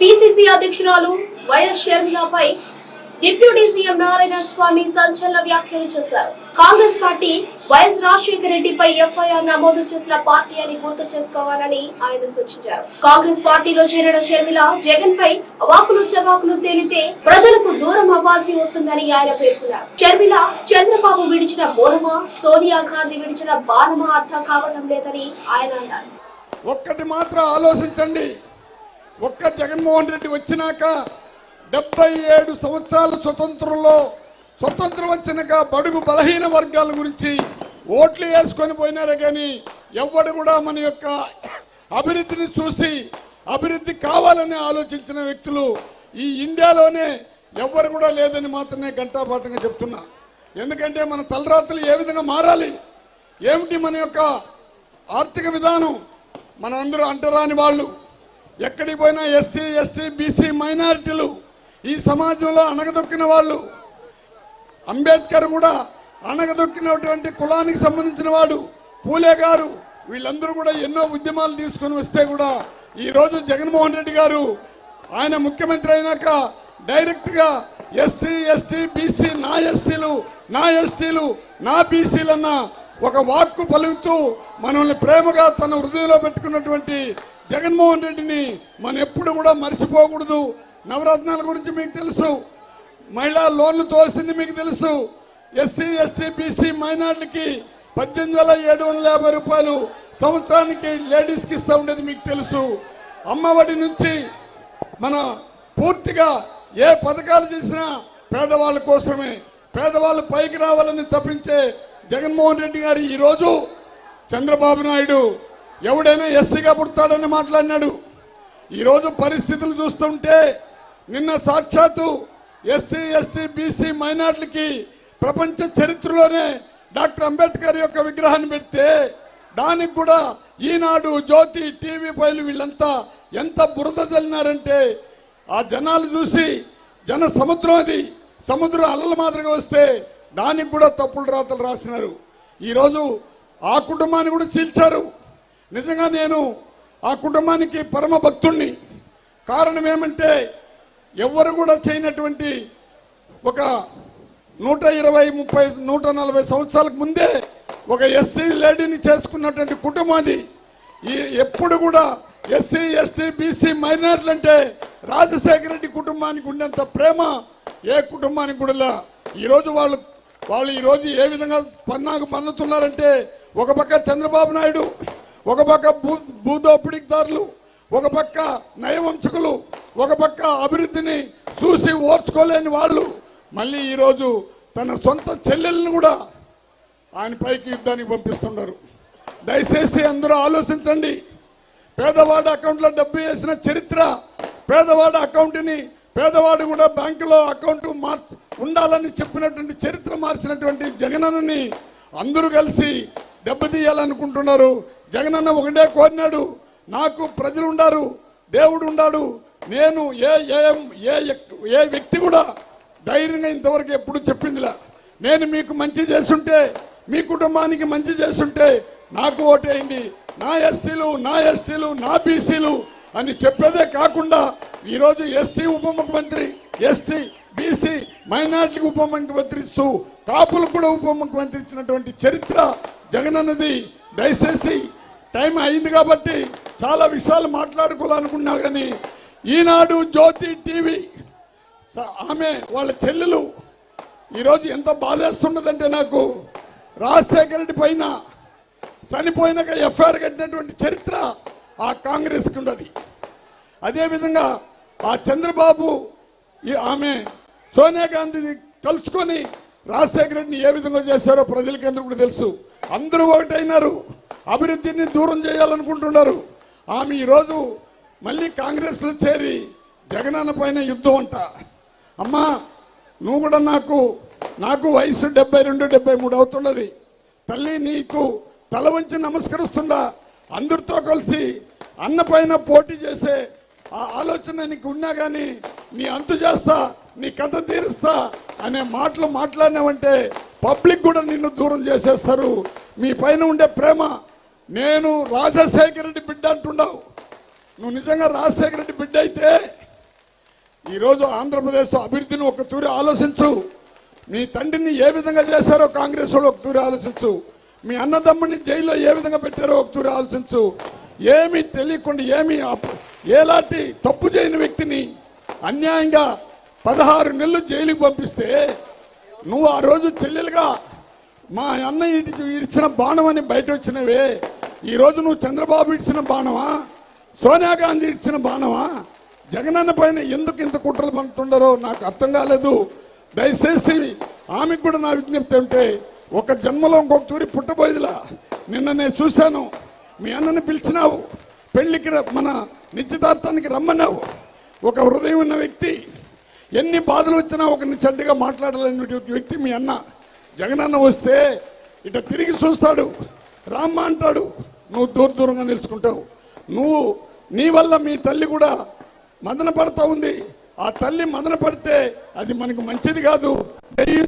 PCC అధ్యక్షురాలు YS షర్మిలపై deputy CM Narayana Swamy సంచలన వ్యాఖ్యలు చేశారు. కాంగ్రెస్ పార్టీ వైఎస్ రాజశేఖర రెడ్డిపై ఎఫ్ఐఆర్ నమోదు చేసిన పార్టీ అని గుర్తు చేసుకోవాలని ఆయన సూచించారు. కాంగ్రెస్ పార్టీలో చేరిన షర్మిల జగన్ పై అవాకులు చవాకులు తేలితే ప్రజలకు దూరం అవ్వాల్సి వస్తుందని ఆయన పేర్కొన్నారు. షర్మిల చంద్రబాబు విడిచిన బోనమా సోనియా గాంధీ విడిచిన బాణమా అర్థం కావటం లేదని ఆయన అన్నారు. ఒక్కటి మాత్రం ఆలోచించండి. ఒక్క జగన్మోహన్ రెడ్డి వచ్చినాక డెబ్బై ఏడు సంవత్సరాల స్వతంత్రంలో స్వతంత్రం వచ్చినాక బడుగు బలహీన వర్గాల గురించి ఓట్లు వేసుకొని పోయినారే కానీ ఎవడు కూడా మన యొక్క అభివృద్ధిని చూసి అభివృద్ధి కావాలని ఆలోచించిన వ్యక్తులు ఈ ఇండియాలోనే ఎవ్వరు కూడా లేదని మాత్రమే గంటాపాఠంగా చెప్తున్నా. ఎందుకంటే మన తలరాత్రులు ఏ విధంగా మారాలి? ఏమిటి మన యొక్క ఆర్థిక విధానం? మనందరూ అంటరాని వాళ్ళు. ఎక్కడికి పోయినా ఎస్సీ ఎస్టీ బీసీ మైనారిటీలు ఈ సమాజంలో అణగదొక్కిన వాళ్ళు. అంబేద్కర్ కూడా అణగదొక్కినటువంటి కులానికి సంబంధించిన వాడు. పూలే గారు వీళ్ళందరూ కూడా ఎన్నో ఉద్యమాలు తీసుకొని వస్తే కూడా ఈ రోజు జగన్మోహన్ రెడ్డి గారు ఆయన ముఖ్యమంత్రి అయినాక డైరెక్ట్గా ఎస్సీ ఎస్టీ బీసీ నా ఎస్సీలు నా ఎస్టీలు నా బీసీలన్న ఒక వాక్కు పలుకుతూ మనల్ని ప్రేమగా తన హృదయంలో పెట్టుకున్నటువంటి జగన్మోహన్ రెడ్డిని మనం ఎప్పుడు కూడా మర్చిపోకూడదు. నవరత్నాల గురించి మీకు తెలుసు. మహిళా లోన్లు తోసింది మీకు తెలుసు. ఎస్సీ ఎస్టీ బీసీ మైనార్టీలకి పద్దెనిమిది వేల ఏడు వందల యాభై రూపాయలు సంవత్సరానికి లేడీస్కి ఇస్తూ ఉండేది మీకు తెలుసు. అమ్మఒడి నుంచి మన పూర్తిగా ఏ పథకాలు చేసినా పేదవాళ్ళ కోసమే. పేదవాళ్ళు పైకి రావాలని తప్పించే జగన్మోహన్ రెడ్డి గారు ఈరోజు చంద్రబాబు నాయుడు ఎవడైనా ఎస్సీగా పుడతాడని మాట్లాడినాడు. ఈరోజు పరిస్థితులు చూస్తుంటే నిన్న సాక్షాత్తు ఎస్సీ ఎస్టీ బీసీ మైనార్టీలకి ప్రపంచ చరిత్రలోనే డాక్టర్ అంబేద్కర్ యొక్క విగ్రహాన్ని పెడితే దానికి కూడా ఈనాడు జ్యోతి టీవీ పైలు వీళ్ళంతా ఎంత బురద చల్లినారంటే ఆ జనాలు చూసి జన సముద్రం అది. సముద్రం అల్లల మాదిరిగా వస్తే దానికి కూడా తప్పులు రాతలు రాసినారు. ఈరోజు ఆ కుటుంబాన్ని కూడా చీల్చారు. నిజంగా నేను ఆ కుటుంబానికి పరమ భక్తుణ్ణి. కారణం ఏమంటే ఎవరు కూడా చేయనటువంటి ఒక నూట ఇరవై ముప్పై నూట నలభై సంవత్సరాలకు ముందే ఒక ఎస్సీ లేడీని చేసుకున్నటువంటి కుటుంబం అది. ఈ ఎప్పుడు కూడా ఎస్సీ ఎస్టీ బీసీ మైనార్టీలు అంటే రాజశేఖర రెడ్డి కుటుంబానికి ఉండేంత ప్రేమ ఏ కుటుంబానికి కూడా ఈరోజు వాళ్ళు వాళ్ళు ఈరోజు ఏ విధంగా పన్నాకు మన్నుతున్నారంటే ఒక పక్క చంద్రబాబు నాయుడు ఒక పక్క భూ భూదోపిడిదారులు ఒక పక్క నయవంశకులు ఒక పక్క అభివృద్ధిని చూసి ఓర్చుకోలేని వాళ్ళు మళ్ళీ ఈరోజు తన సొంత చెల్లెల్ని కూడా ఆయన పైకి యుద్ధానికి పంపిస్తున్నారు దయచేసి అందరూ ఆలోచించండి. పేదవాడి అకౌంట్లో డబ్బు వేసిన చరిత్ర పేదవాడి అకౌంట్ని పేదవాడు కూడా బ్యాంకులో అకౌంట్ మార్ ఉండాలని చెప్పినటువంటి చరిత్ర మార్చినటువంటి జగనన్నని అందరూ కలిసి దెబ్బతీయాలనుకుంటున్నారు. జగనన్న ఒకటే కోరినాడు. నాకు ప్రజలు ఉండారు దేవుడు ఉండాడు నేను ఏ ఏ ఏ ఎక్- ఏ వ్యక్తి కూడా ధైర్యంగా ఇంతవరకు ఎప్పుడు చెప్పిందిలా. నేను మీకు మంచి చేస్తుంటే మీ కుటుంబానికి మంచి చేస్తుంటే నాకు ఓటేయండి. నా ఎస్సీలు నా ఎస్టీలు నా బీసీలు అని చెప్పేదే కాకుండా ఈరోజు ఎస్సీ ఉప ముఖ్యమంత్రి ఎస్టీ బీసీ మైనార్టీకి ఉప ముఖ్యమంత్రి ఇస్తూ కాపులకు కూడా ఉప ముఖ్యమంత్రి ఇచ్చినటువంటి చరిత్ర జగనన్నది దయచేసి టైం అయింది కాబట్టి చాలా విషయాలు మాట్లాడుకోవాలనుకున్నా కానీ ఈనాడు జ్యోతి టీవీ స- ఆమె వాళ్ళ చెల్లెలు ఈరోజు ఎంత బాధేస్తున్నదంటే నాకు రాజశేఖర రెడ్డి పైన చనిపోయినాక ఎఫ్ఐఆర్ కట్టినటువంటి చరిత్ర ఆ కాంగ్రెస్కి ఉన్నది. అదేవిధంగా ఆ చంద్రబాబు ఈ- ఆమె సోనియా గాంధీని కలుసుకొని రాజశేఖర రెడ్డిని ఏ విధంగా చేశారో ప్రజలకి అందరూ కూడా తెలుసు. అందరూ ఒకటైనారు. అభివృద్ధిని దూరం చేయాలనుకుంటున్నారు. ఆమె ఈరోజు మళ్ళీ కాంగ్రెస్లో చేరి జగనన్న పైన యుద్ధం అంట. అమ్మా నువ్వు కూడా నాకు నాకు వయసు డెబ్బై రెండు డెబ్బై మూడు అవుతున్నది. తల్లి నీకు తల వంచి నమస్కరిస్తుండా అందరితో కలిసి అన్న పైన పోటీ చేసే ఆ ఆలోచన నీకు ఉన్నా కానీ నీ అంతు చేస్తా నీ కథ తీరుస్తా అనే మాటలు మాట్లాడినావంటే పబ్లిక్ కూడా నిన్ను దూరం చేసేస్తారు. మీ పైన ఉండే ప్రేమ నేను రాజశేఖర రెడ్డి బిడ్డ అంటున్నావు. నువ్వు నిజంగా రాజశేఖర రెడ్డి బిడ్డ అయితే ఈరోజు ఆంధ్రప్రదేశ్ అభివృద్ధిని ఒక తూరి ఆలోచించు. మీ తండ్రిని ఏ విధంగా చేశారో కాంగ్రెస్ వాళ్ళు ఒక తూరి ఆలోచించు. మీ అన్నదమ్ముని జైల్లో ఏ విధంగా పెట్టారో ఒక తూరి ఆలోచించు. ఏమీ తెలియకుండా ఏమీ ఏలాంటి తప్పు చేయని వ్యక్తిని అన్యాయంగా పదహారు నెలలు జైలుకి పంపిస్తే నువ్వు ఆ రోజు చెల్లెలుగా మా అన్న ఇంటికి ఇడిచిన బాణం అని బయట వచ్చినవే. ఈ రోజు నువ్వు చంద్రబాబు ఇడిచిన బాణమా? సోనియా గాంధీ ఇడిచిన బాణమా? జగనన్న పైన ఎందుకు ఇంత కుట్రలు పంపుతుండరో నాకు అర్థం కాలేదు. దయచేసి ఆమెకు కూడా నా విజ్ఞప్తి ఉంటే ఒక జన్మలో ఇంకొక తూరి పుట్టబోయేదిలా. నిన్న నేను చూశాను. మీ అన్నని పిలిచినావు. పెళ్ళికి మన నిశ్చితార్థానికి రమ్మన్నావు. ఒక హృదయం ఉన్న వ్యక్తి. ఎన్ని బాధలు వచ్చినా ఒకరిని చెడ్డగా మాట్లాడలేనటువంటి వ్యక్తి మీ అన్న. జగనన్న వస్తే ఇట తిరిగి చూస్తాడు. రామ్మ అంటాడు. నువ్వు దూర దూరంగా నిలుచుకుంటావు. నువ్వు నీ వల్ల మీ తల్లి కూడా మదన పడతా ఉంది. ఆ తల్లి మదన పడితే అది మనకు మంచిది కాదు. దయ్యం